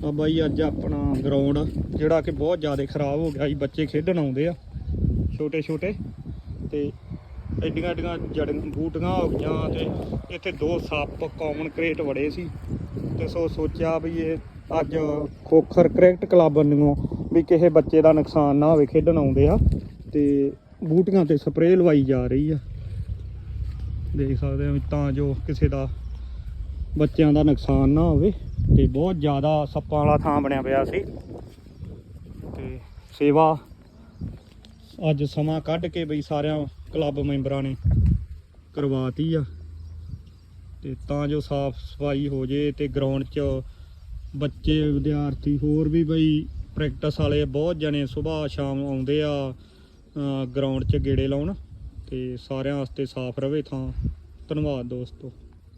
ਆ ਬਾਈ, ਅੱਜ ਆਪਣਾ ਗਰਾਊਂਡ ਜਿਹੜਾ ਕਿ ਬਹੁਤ ਜ਼ਿਆਦਾ ਖਰਾਬ ਹੋ ਗਿਆ ਜੀ ਬੱਚੇ ਖੇਡਣ ਆਉਂਦੇ ਆ, ਛੋਟੇ ਛੋਟੇ। ਤੇ ਐਡੀਆਂ ਐਡੀਆਂ ਜੜ ਬੂਟੀਆਂ ਹੋ ਗਈਆਂ ਤੇ ਇੱਥੇ ਦੋ ਸੱਪ ਕਾਮਨ ਕ੍ਰੇਟ ਵੜੇ ਸੀ। ਤੇ ਸੋ ਸੋਚਿਆ ਵੀ ਇਹ ਅੱਜ ਖੋਖਰ ਕ੍ਰਿਕਟ ਕਲੱਬ ਵੱਲੋਂ ਵੀ ਕਿਸੇ ਬੱਚੇ ਦਾ ਨੁਕਸਾਨ ਨਾ ਹੋਵੇ, ਖੇਡਣ ਆਉਂਦੇ ਆ। ਤੇ ਬੂਟੀਆਂ ਤੇ ਸਪਰੇਅ ਲਵਾਈ ਜਾ ਰਹੀ ਆ। ਦੇਖ ਸਕਦੇ ਹੋ ਵੀ ਤਾਂ ਜੋ ਕਿਸੇ ਦਾ ਬੱਚਿਆਂ ਦਾ ਨੁਕਸਾਨ ਨਾ ਹੋਵੇ। ਤੇ ਬਹੁਤ ਜ਼ਿਆਦਾ ਸੱਪਾਂ ਵਾਲਾ ਥਾਂ ਬਣਿਆ ਪਿਆ ਸੀ। ਤੇ ਸੇਵਾ ਅੱਜ ਸਮਾਂ ਕੱਢ ਕੇ ਬਈ ਸਾਰਿਆਂ ਕਲੱਬ ਮੈਂਬਰਾਂ ਨੇ ਕਰਵਾਤੀ ਆ। ਤੇ ਤਾਂ ਜੋ ਸਾਫ਼ ਸਫ਼ਾਈ ਹੋ ਜੇ ਤੇ ਗਰਾਊਂਡ 'ਚ ਬੱਚੇ, ਵਿਦਿਆਰਥੀ ਹੋਰ ਵੀ ਬਈ ਪ੍ਰੈਕਟਿਸ ਵਾਲੇ ਬਹੁਤ ਜਣੇ ਸਵੇਰ ਸ਼ਾਮ ਆਉਂਦੇ ਆ ਗਰਾਊਂਡ 'ਚ ਗੇੜੇ ਲਾਉਣ ਤੇ ਸਾਰਿਆਂ ਵਾਸਤੇ ਸਾਫ਼ ਰਵੇ ਥਾਂ। ਧੰਨਵਾਦ ਦੋਸਤੋ।